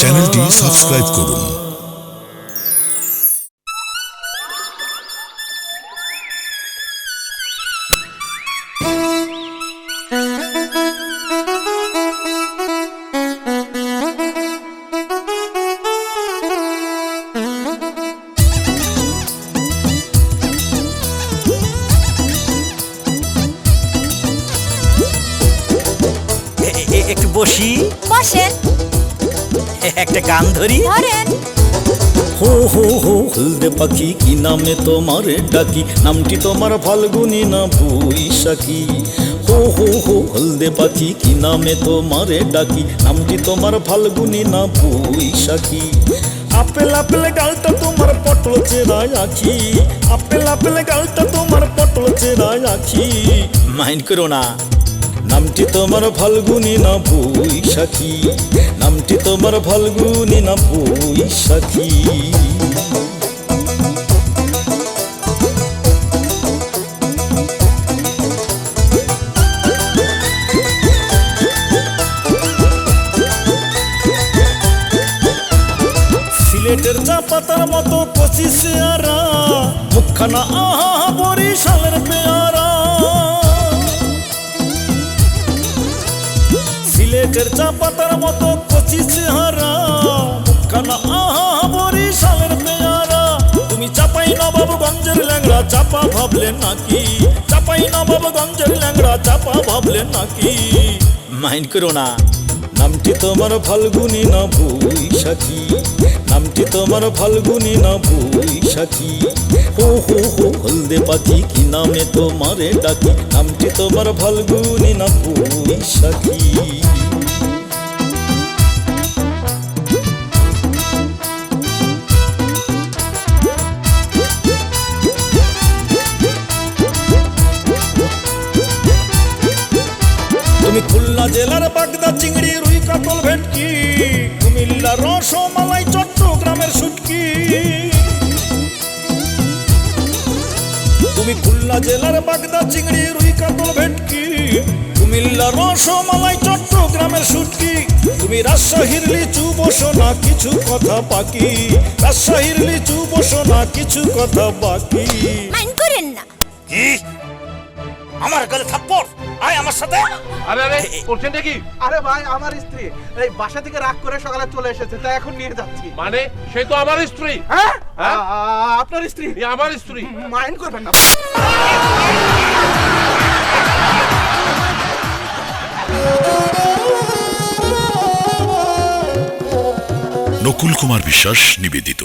চ্যানেলটি সাবস্ক্রাইব করুন। একটু বসি। বসেন। একটা গান ধরি। ধরেন। হো হো হো হলদে পাখি কি নামে তোমারে ডাকি? নামটি তোমার ফাল্গুনি না বৈশাখী? হো হো হো হলদে পাখি কি নামে তোমারে ডাকি? নামটি তোমার ফাল্গুনি না বৈশাখী? আপেল আপেল গালটা তোমার পটল চেরায় আখি। আপেল আপেল গালটা তোমার পটল চেরায় আখি। মাইন্ড করো না। নামটি তোমার ফাল্গুনি না বৈশাখী। নামটি তোমার ফাল্গুনি না বৈশাখী। সিলেটের চা পাতার মতো কচি চেয়ারা, মুখখানা আহা বরিশালের পেয়ারা। চা পাতার মতো কচি চেহারা। মুখখানা আহা বরিশালের পেয়ারা। তুমি চাপাই নবাবগঞ্জের ল্যাংড়া, চাপা ভাবলে নাকি? চাপাই নবাবগঞ্জের ল্যাংড়া, চাপা ভাবলে নাকি? মাইন্ড করো না, নামটি তোমার ফাল্গুনি না বৈশাখী। নামটি তোমার ফাল্গুনি না বৈশাখী। হো হো হো, হলদে পাখি কি নামে তোমারে ডাকি? নামটি তোমার ফাল্গুনি না বৈশাখী। তুমি খুলনা জেলার বাগদা চিংড়ি রুই কাতল ভেটকি কুমিল্লা রসমালাই চট্টগ্রামের সুটকি। তুমি খুলনা জেলার বাগদা চিংড়ি রুই কাতল ভেটকি কুমিল্লা রসমালাই চট্টগ্রামের শুটকি তুমি রাজশাহীর লিচু বসো না কিছু কথা বাকি। রাজশাহীর লিচু বসো না কিছু কথা বাকি। করেন না। কি? আমার গলে থাপ্পড়। আয় আমার সাথে। আরে আরে করছেনটা কি? আরে ভাই আমার স্ত্রী। এই বাসা থেকে রাগ করে সকালে চলে এসেছে তাই এখন নিয়ে যাচ্ছি। মানে সে তো আমার স্ত্রী। হ্যাঁ? হ্যাঁ? আপনার স্ত্রী? আমার স্ত্রী। মাইন্ড করবেন না। নকুল কুমার বিশ্বাস নিবেদিত।